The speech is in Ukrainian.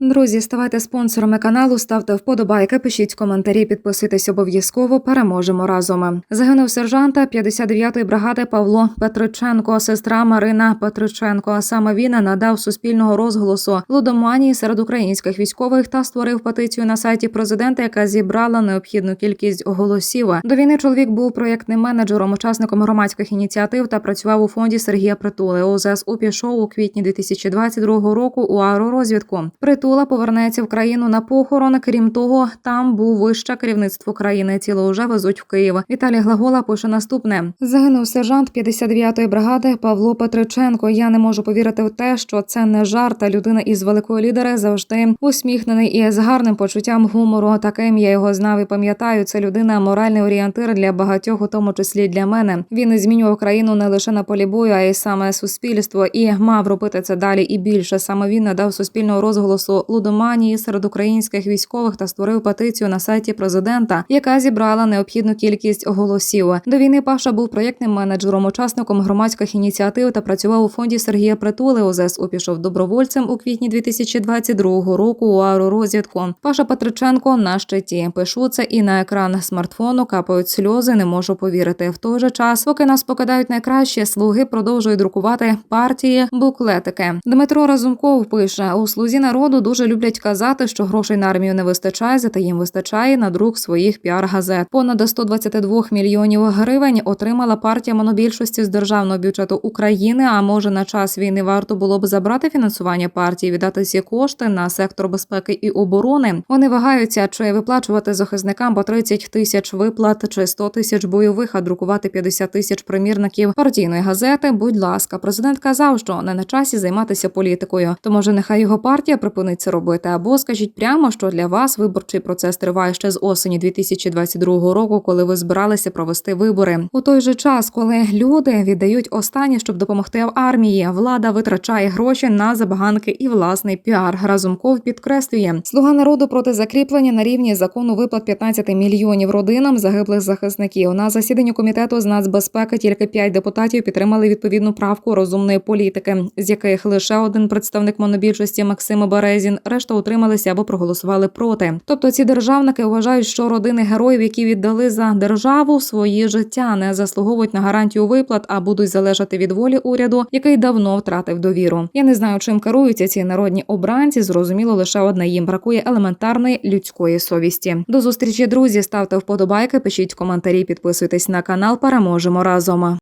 Друзі, ставайте спонсорами каналу, ставте вподобайки, пишіть коментарі, підписуйтесь обов'язково. Переможемо разом. Загинув сержанта 59-ї бригади Павло Петриченко, сестра Марина Петриченко. А Саме він надав суспільного розголосу лудоманії серед українських військових та створив петицію на сайті президента, яка зібрала необхідну кількість голосів. До війни чоловік був проєктним менеджером, учасником громадських ініціатив та працював у фонді Сергія Притули. ОЗСУ пішов у квітні 2022 року у аеророзвідку. Притула повернеться в країну на похорон. Крім того, там був вище керівництво країни. Тіло вже везуть в Київ. Віталій Глагола пише наступне: загинув сержант 59-ї бригади Павло Петриченко. Я не можу повірити в те, що це не жарт. а Людина із великої лідери завжди усміхнений і з гарним почуттям гумору. Таким я його знав і пам'ятаю. Це людина моральний орієнтир для багатьох, у тому числі для мене. Він змінював країну не лише на полі бою, а й саме суспільство, і мав робити це далі і більше. Саме він надав суспільного розголосу лудоманії серед українських військових та створив петицію на сайті президента, яка зібрала необхідну кількість голосів. До війни Паша був проєктним менеджером, учасником громадських ініціатив та працював у фонді Сергія Притули. ОЗСУ пішов добровольцем у квітні 2022 року у аеророзвідку. Паша Петриченко на щиті. Пишу це і на екран смартфону капають сльози. Не можу повірити. В той же час, поки нас покидають найкраще, слуги продовжують друкувати партії буклетики. Дмитро Разумков пише у слузі народу дуже люблять казати, що грошей на армію не вистачає, зате їм вистачає на друк своїх піар-газет. Понад 122 мільйонів гривень отримала партія монобільшості з державного бюджету України. А може на час війни варто було б забрати фінансування партії, віддати ці кошти на сектор безпеки і оборони. Вони вагаються, чи виплачувати захисникам по 30 тисяч виплат чи 100 тисяч бойових, а друкувати 50 тисяч примірників партійної газети. Будь ласка, президент казав, що не на часі займатися політикою. То може нехай його партія припинить це робити, або скажіть прямо, що для вас виборчий процес триває ще з осені 2022 року, коли ви збиралися провести вибори. У той же час, коли люди віддають останнє, щоб допомогти в армії, влада витрачає гроші на забаганки і власний піар. Разумков підкреслює слуга народу проти закріплення на рівні закону виплат 15 мільйонів родинам загиблих захисників. На засіданні комітету з нацбезпеки тільки п'ять депутатів підтримали відповідну правку розумної політики, з яких лише один представник монобільшості Максим Березін, решта утрималися або проголосували проти. Тобто ці державники вважають, що родини героїв, які віддали за державу свої життя, не заслуговують на гарантію виплат, а будуть залежати від волі уряду, який давно втратив довіру. Я не знаю, чим керуються ці народні обранці. Зрозуміло лише одне їм бракує елементарної людської совісті. До зустрічі, друзі. Ставте вподобайки, пишіть коментарі, підписуйтесь на канал. Переможемо разом.